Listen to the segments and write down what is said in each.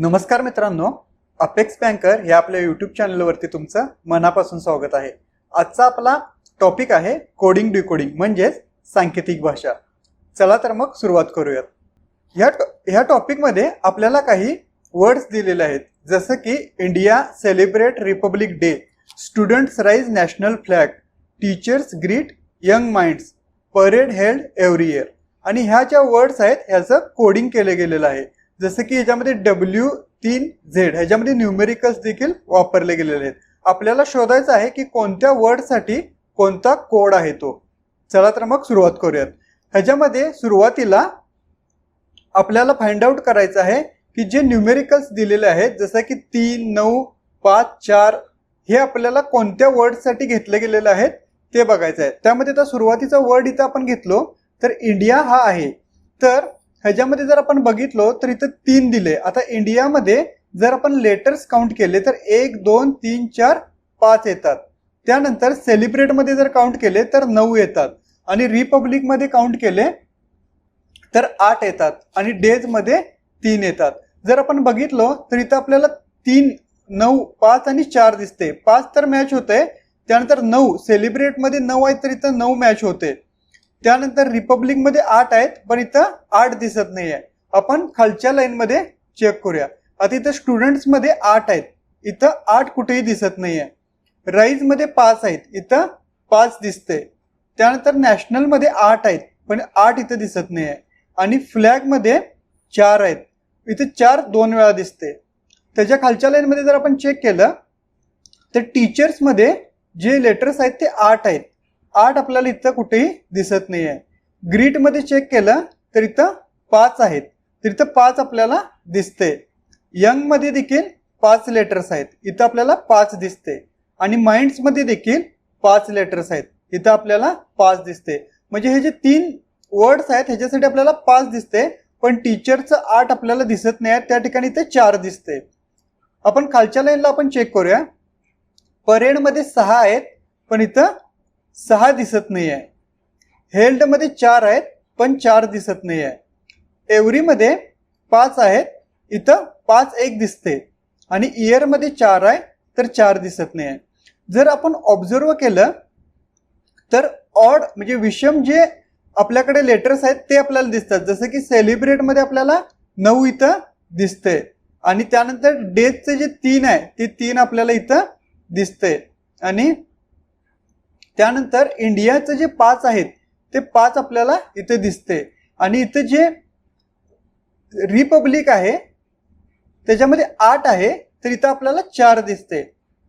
नमस्कार मित्रांनो apex banker हे आपल्या यूट्यूब चॅनलवरती तुमचं मनापासून स्वागत आहे. आजचा आपला टॉपिक आहे कोडिंग डिकोडिंग म्हणजेच सांकेतिक भाषा. चला तर मग सुरुवात करूयात. ह्या टॉ- ह्या टॉपिकमध्ये आपल्याला काही वर्ड्स दिलेले आहेत. जसं की India celebrate republic day students rise national flag teachers greet young minds parade held every year आणि ह्या ज्या वर्ड्स आहेत ह्याचं कोडिंग केलं गेलेलं आहे. जसं की याच्यामध्ये डब्ल्यू तीन झेड ह्याच्यामध्ये न्यूमेरिकल्स देखील वापरले गेलेले आहेत. आपल्याला शोधायचं आहे की कोणत्या वर्डसाठी कोणता कोड आहे तो. चला तर मग सुरुवात करूयात. ह्याच्यामध्ये सुरुवातीला आपल्याला फाइंड आउट करायचं आहे की जे न्यूमेरिकल्स दिलेले आहेत जसं की तीन नऊ पाच चार हे आपल्याला कोणत्या वर्डसाठी घेतले गेलेले आहेत ते बघायचं आहे. त्यामध्ये आता सुरुवातीचा वर्ड इथं आपण घेतलो तर इंडिया हा आहे. तर ह्याच्यामध्ये जर आपण बघितलो तर इथं तीन दिले. आता इंडियामध्ये जर आपण लेटर्स काउंट केले तर एक दोन तीन चार पाच येतात. त्यानंतर सेलिब्रेटमध्ये जर काउंट केले तर नऊ येतात. आणि रिपब्लिकमध्ये काउंट केले तर आठ येतात. आणि डेजमध्ये तीन येतात. जर आपण बघितलो तर इथं आपल्याला तीन नऊ पाच आणि चार दिसते. पाच तर मॅच होते त्यानंतर नऊ सेलिब्रेटमध्ये नऊ आहे तर इथं नऊ मॅच होते. त्यानंतर रिपब्लिकमध्ये आठ आहेत पण इथं आठ दिसत नाही आहे आपण खालच्या लाईनमध्ये चेक करूया. आता इथं स्टुडंट्समध्ये आठ आहेत. इथं आठ कुठेही दिसत नाही आहे राईजमध्ये पाच आहेत. इथं पाच दिसते. त्यानंतर नॅशनलमध्ये आठ आहेत पण आठ इथं दिसत नाही आहे आणि फ्लॅगमध्ये चार आहेत. इथं चार दोन वेळा दिसते. त्याच्या खालच्या लाईनमध्ये जर आपण चेक केलं तर टीचर्समध्ये जे लेटर्स आहेत ते आठ आहेत. आठ आपल्याला इथं कुठेही दिसत नाही आहे ग्रीटमध्ये चेक केलं तर इथं पाच आहेत. तर इथं पाच आपल्याला दिसते यंगमध्ये देखील पाच लेटर्स आहेत. इथं आपल्याला पाच दिसते आणि माइंड्समध्ये देखील पाच लेटर्स आहेत. इथं आपल्याला पाच दिसते म्हणजे हे जे तीन वर्ड्स आहेत ह्याच्यासाठी आपल्याला पाच दिसते पण टीचरचं आठ आपल्याला दिसत नाही आहे. त्या ठिकाणी ते चार दिसते आपण खालच्या लाईनला आपण चेक करूया. परेडमध्ये सहा आहेत पण इथं सहा दिसत नाही आहे हेल्डमध्ये चार आहेत पण चार दिसत नाही आहे एव्हरीमध्ये पाच आहेत इथं पाच एक दिसते. आणि इयरमध्ये चार आहे तर चार दिसत नाही आहे जर आपण ऑब्झर्व केलं तर ऑड म्हणजे विषम जे आपल्याकडे लेटर्स आहेत ते आपल्याला दिसतात. जसं की सेलिब्रेटमध्ये आपल्याला नऊ इथं दिसते. आणि त्यानंतर डेथचे जे तीन आहे ते तीन आपल्याला इथं दिसते. आणि त्यानंतर इंडियाचं जे पाच आहेत ते पाच आपल्याला इथे दिसते. आणि इथं जे रिपब्लिक आहे त्याच्यामध्ये आठ आहे तर इथं आपल्याला चार दिसते.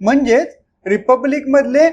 म्हणजेच रिपब्लिकमधले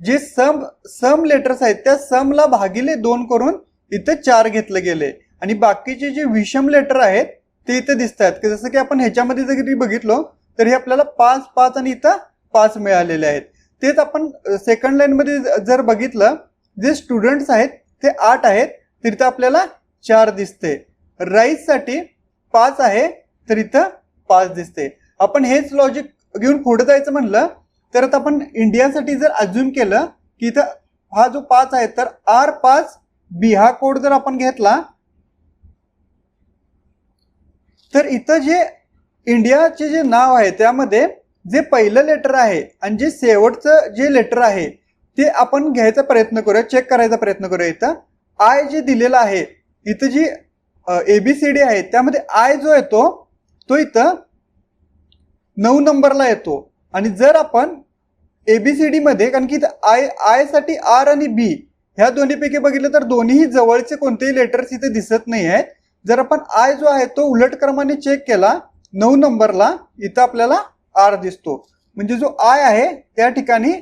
जे सम सम लेटर्स आहेत त्या समला भागिले दोन करून इथं चार घेतले गेले. आणि बाकीचे जे विषम लेटर आहेत ते इथं दिसत आहेत की जसं की आपण ह्याच्यामध्ये जरी बघितलो तर हे आपल्याला पाच पाच आणि इथं पाच मिळालेले आहेत. तेच आपण सेकंड लाईनमध्ये जर बघितलं जे स्टुडंट्स आहेत ते आठ आहेत तर इथं आपल्याला चार दिसते. राईससाठी पाच आहे तर इथं पाच दिसते. आपण हेच लॉजिक घेऊन पुढे जायचं म्हणलं तर आता आपण इंडियासाठी जर अज्युम केलं की इथं हा जो पाच आहे तर आर पाच बी हा कोड जर आपण घेतला तर इथं जे इंडियाचे जे नाव आहे त्यामध्ये जे पहिलं लेटर आहे आणि जे शेवटचं जे लेटर आहे ते आपण घ्यायचा प्रयत्न करूया चेक करायचा प्रयत्न करूया इथं. आय जे दिलेलं आहे इथं जी ए बी सी डी आहे त्यामध्ये आय जो येतो तो इथं नऊ नंबरला येतो. आणि जर आपण ए बी सी डीमध्ये कारण की इथं आय आयसाठी आर आणि बी ह्या दोन्हीपैकी बघितलं तर दोन्हीही जवळचे कोणतेही लेटर्स इथे दिसत नाही आहेत जर आपण आय जो आहे तो उलट क्रमाने चेक केला नऊ नंबरला इथं आपल्याला आर दिसतो. म्हणजे जो आय आहे त्या ठिकाणी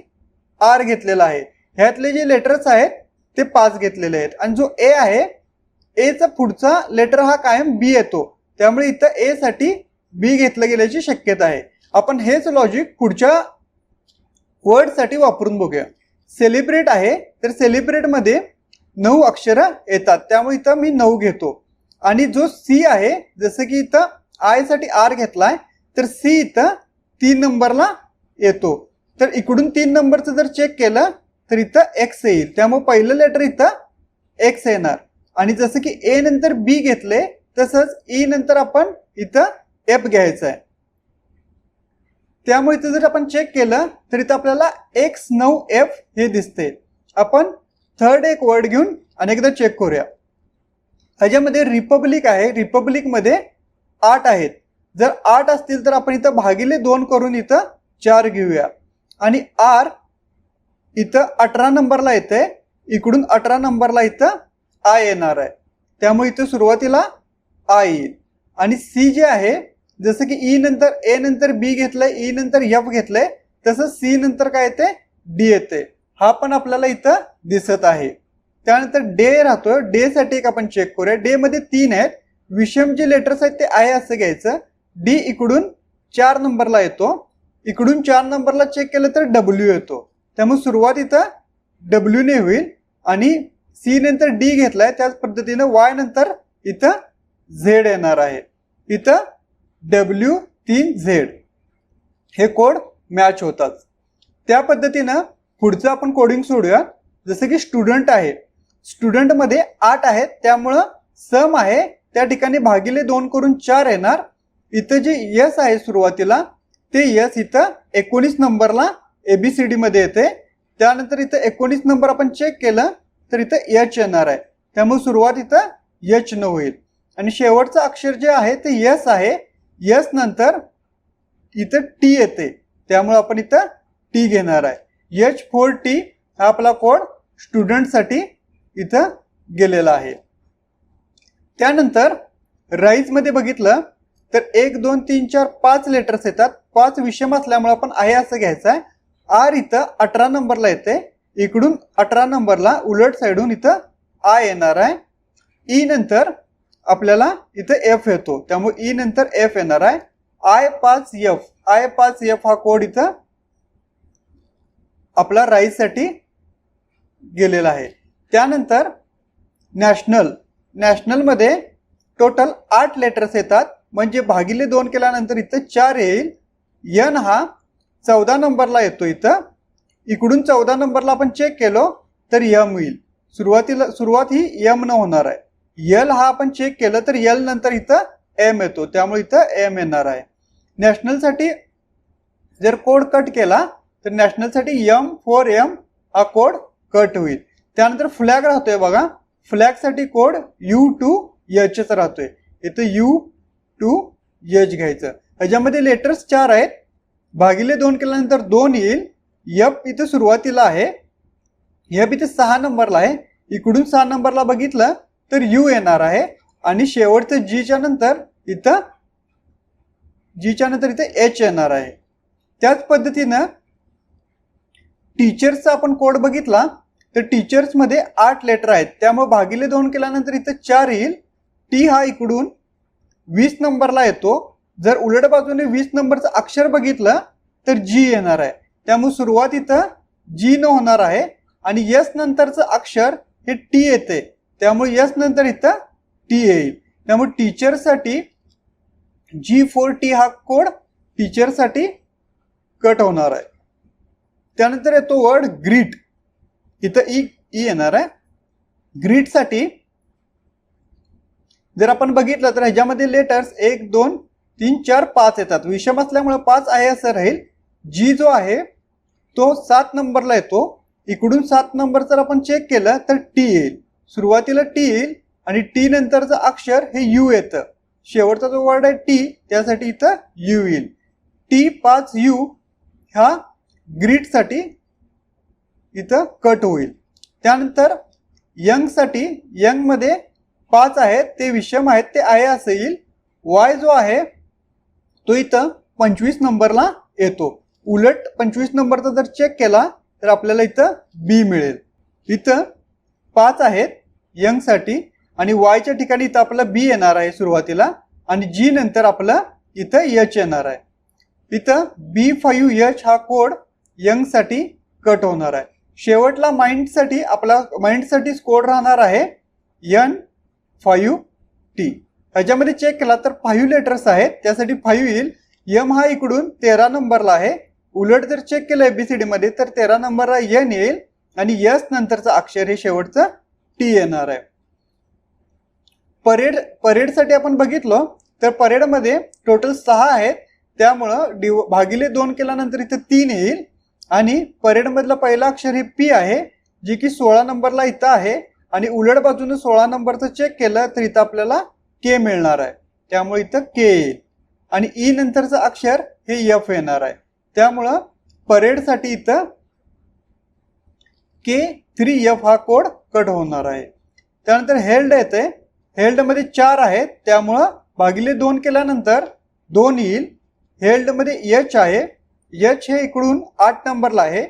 आर घेतलेला आहे. ह्यातले जे लेटर्स आहेत ते पाच घेतलेले आहेत. आणि जो ए आहे एचा पुढचा लेटर हा कायम बी येतो. त्यामुळे इथं ए साठी बी घेतलं गेल्याची शक्यता आहे. आपण हेच लॉजिक पुढच्या वर्डसाठी वापरून बघूया. सेलिब्रेट आहे तर सेलिब्रेटमध्ये नऊ अक्षरं येतात. त्यामुळे इथं मी नऊ घेतो. आणि जो सी आहे जसं की इथं आयसाठी आर घेतलाय तर सी इथं तीन नंबरला येतो. तर इकडून तीन नंबरचं जर चेक केलं तर इथं एक्स येईल. त्यामुळे पहिलं लेटर इथं एक्स येणार. आणि जसं की ए नंतर बी घेतले तसंच ई नंतर आपण इथं एफ घ्यायचा आहे त्यामुळे इथं जर आपण चेक केलं तर इथं आपल्याला एक्स नऊ एफ हे दिसते. आपण थर्ड एक वर्ड घेऊन अनेकदा चेक करूया. ह्याच्यामध्ये रिपब्लिक आहे. रिपब्लिकमध्ये आठ आहेत. जर आठ असतील तर आपण इथं भागिले दोन करून इथं चार घेऊया. आणि आर इथं अठरा नंबरला येते इकडून अठरा नंबरला इथं आय येणार आहे. त्यामुळे इथं सुरुवातीला आय येईल. आणि सी जे आहे जसं की ई नंतर ए नंतर बी घेतलंय ई नंतर एफ घेतलंय तसं सी नंतर काय येते डी येते हा पण आपल्याला इथं दिसत आहे. त्यानंतर डे राहतोय. डे साठी एक आपण चेक करूया. डे मध्ये तीन आहेत. विषम जे लेटर्स आहेत ते आहे असं घ्यायचं. डी इकडून चार नंबरला येतो. इकडून चार नंबरला चेक केलं तर डब्ल्यू येतो. त्यामुळे सुरुवात इथं डब्ल्यूने होईल आणि सी नंतर डी घेतलाय. त्याच पद्धतीनं वाय नंतर इथं झेड येणार आहे. इथं डब्ल्यू तीन झेड हे कोड मॅच होतात. त्या पद्धतीनं पुढचं आपण कोडिंग सोडूया जसं की स्टुडंट आहे. स्टुडंटमध्ये आठ आहेत. त्यामुळं सम आहे. त्या ठिकाणी भागिले दोन करून चार येणार. इथं जे यस आहे सुरुवातीला ते यस इथं एकोणीस नंबरला एबीसीडी मध्ये येते. त्यानंतर इथं एकोणीस नंबर आपण चेक केलं तर इथं एच येणार आहे. त्यामुळे सुरुवात इथं यच न होईल. आणि शेवटचं अक्षर जे आहे ते यस आहे. यस नंतर इथं टी येते. त्यामुळे आपण इथं टी घेणार आहे. यच फोर टी हा आपला कोड स्टुडंटसाठी इथं गेलेला आहे. त्यानंतर राईजमध्ये बघितलं तर एक दोन तीन चार पाच लेटर्स येतात. पाच विषम असल्यामुळे आपण आहे असं घ्यायचं आहे. आर इथं अठरा नंबरला येते. इकडून अठरा नंबरला उलट साईडून इथं आय येणार आहे. ई नंतर आपल्याला इथं एफ येतो. त्यामुळे ई नंतर एफ येणार आहे. आय पाच एफ आय पाच एफ हा कोड इथं आपला राईजसाठी गेलेला आहे. त्यानंतर नॅशनल. नॅशनलमध्ये टोटल आठ लेटर्स येतात. म्हणजे भागिले दोन केल्यानंतर इथं चार येईल. यन हा चौदा नंबरला येतो इथं. इकडून चौदा नंबरला आपण चेक केलो तर यम येईल. सुरुवातीला सुरुवात ही यम न होणार आहे. यल हा आपण चेक केलं तर यल नंतर इथं एम येतो. त्यामुळे इथं एम येणार आहे. नॅशनलसाठी जर कोड कट केला तर नॅशनलसाठी यम फोर एम हा कोड कट होईल. त्यानंतर फ्लॅग राहतोय बघा. फ्लॅगसाठी कोड यू टू एचच राहतोय. इथं यू टू एच घ्यायचं. ह्याच्यामध्ये लेटर्स चार आहेत. भागिले दोन केल्यानंतर दोन येईल. यप इथं सुरुवातीला आहे. यप इथे सहा नंबरला आहे. इकडून सहा नंबरला बघितलं तर यू येणार आहे. आणि शेवटचं जीच्या नंतर इथं जीच्या नंतर इथं एच येणार आहे. त्याच पद्धतीनं टीचर्सचा आपण कोड बघितला तर टीचर्समध्ये आठ लेटर आहेत. त्यामुळे भागिले दोन केल्यानंतर इथं चार येईल. टी हा इकडून वीस नंबरला येतो. जर उलट बाजूने वीस नंबरचं अक्षर बघितलं तर जी येणार आहे. त्यामुळे सुरुवात इथं जी न होणार आहे आणि यस नंतरचं अक्षर हे टी येते. त्यामुळे यस नंतर इथं टी येईल. त्यामुळे टीचरसाठी जी फोर टी हा कोड टीचरसाठी कट होणार आहे. त्यानंतर येतो वर्ड ग्रीट इथं ई ई येणार आहे. ग्रीटसाठी जर आपण बघितलं तर ह्याच्यामध्ये लेटर्स एक दोन तीन चार पाच येतात. विषम असल्यामुळे पाच आहे असं राहील. जी जो आहे तो सात नंबरला येतो. इकडून सात नंबर जर आपण चेक केलं तर टी येईल. सुरुवातीला टी येईल आणि टी नंतरचं अक्षर हे यू येतं. शेवटचा जो वर्ड आहे टी त्यासाठी इथं यू येईल. टी पाच यू ह्या ग्रीटसाठी इथं कट होईल. त्यानंतर यंगसाठी यंगमध्ये पाच आहेत ते विषम आहेत ते आहे असं येईल. वाय जो आहे तो इथं पंचवीस नंबरला येतो. उलट पंचवीस नंबरचा जर चेक केला तर आपल्याला इथं बी मिळेल. इथं पाच आहेत यंगसाठी आणि वायच्या ठिकाणी इथं आपला बी येणार आहे सुरुवातीला आणि जी नंतर आपलं इथं एच येणार आहे. इथं बी फाईव्ह यच हा कोड यंगसाठी कट होणार आहे. शेवटला माइंडसाठी आपला माइंडसाठी कोड राहणार आहे यन फाईव्ह टी. ह्याच्यामध्ये चेक केला तर फाईव्ह लेटर्स आहेत. त्यासाठी फाईव्ह येईल. यम हा इकडून तेरा नंबरला आहे. उलट जर चेक केलं एबीसीडीमध्ये तर तेरा नंबरला यन येईल आणि यस नंतरचं अक्षर हे शेवटचं टी येणार आहे. परेड परेडसाठी आपण बघितलं तर परेडमध्ये टोटल सहा आहेत. त्यामुळं डिव भागिले दोन केल्यानंतर इथं तीन येईल. आणि परेडमधलं पहिलं अक्षर हे पी आहे जी की सोळा नंबरला इथं आहे. आणि उलट बाजूने सोळा नंबरचं चेक केलं तर इथं आपल्याला के मिळणार आहे. त्यामुळे इथं के येईल. आणि ई नंतरचं अक्षर हे एफ येणार आहे. त्यामुळं परेडसाठी इथं के थ्री एफ हा कोड कट होणार आहे. त्यानंतर हेल्ड येते हेल्डमध्ये चार आहेत. त्यामुळं भागिले दोन केल्यानंतर दोन येईल. हेल्डमध्ये एच आहे. एच हे इकडून आठ नंबरला आहे.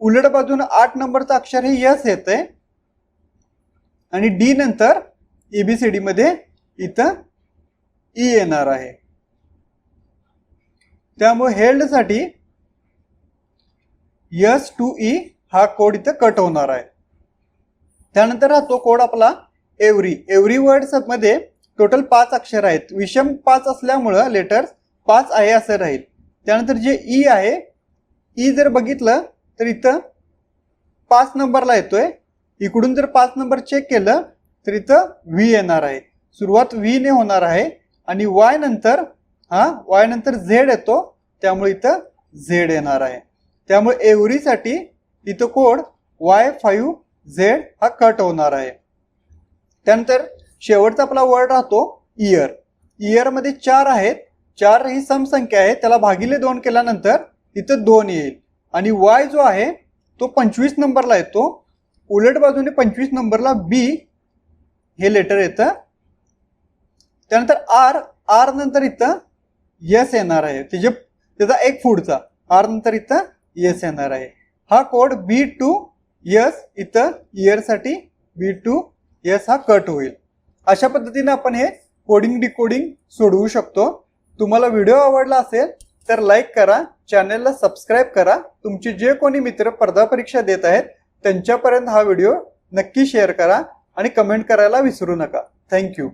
उलट बाजून आठ नंबरचं अक्षर हे यस येते आणि डी नंतर एबीसीडी मध्ये इथं ई येणार आहे. त्यामुळे हेल्डसाठी यस टू ई e हा कोड इथं कट होणार आहे. त्यानंतर हा तो कोड आपला एव्हरी एव्हरी वर्ड्समध्ये टोटल पाच अक्षर आहेत. विषम पाच असल्यामुळं लेटर्स पाच आहे असं राहील. त्यानंतर जे ई आहे ई जर बघितलं तर इथं पाच नंबरला येतोय. इकडून जर पाच नंबर चेक केलं तर इथं व्ही येणार आहे. सुरुवात व्ही ने होणार आहे आणि वाय नंतर हा वाय नंतर झेड येतो त्यामुळे इथं झेड येणार आहे. त्यामुळे एव्हरीसाठी इथं कोड वाय फाईव्ह झेड हा कट होणार आहे. त्यानंतर शेवटचा आपला वर्ड राहतो इयर इयरमध्ये चार आहेत. चार ही समसंख्या आहे. त्याला भागिले दोन केल्यानंतर इथं दोन येईल. आणि वाय जो आहे तो पंचवीस नंबरला येतो. उलट बाजूने पंचवीस नंबरला बी हे लेटर येतं. त्यानंतर आर आर नंतर इथं यस येणार आहे. त्याचे त्याचा एक पुढचा. आर नंतर इथं यस येणार आहे. हा कोड बी टू यस इथं इयरसाठी बी टू यस हा कट होईल. अशा पद्धतीने आपण हे कोडिंग डिकोडिंग सोडवू शकतो. तुम्हाला व्हिडिओ आवडला असेल तर लाईक करा. चॅनलला सबस्क्राईब करा. तुमचे जे कोणी मित्र स्पर्धा परीक्षा देत आहेत त्यांच्यापर्यंत हा व्हिडिओ नक्की शेअर करा आणि कमेंट करायला विसरू नका. थँक्यू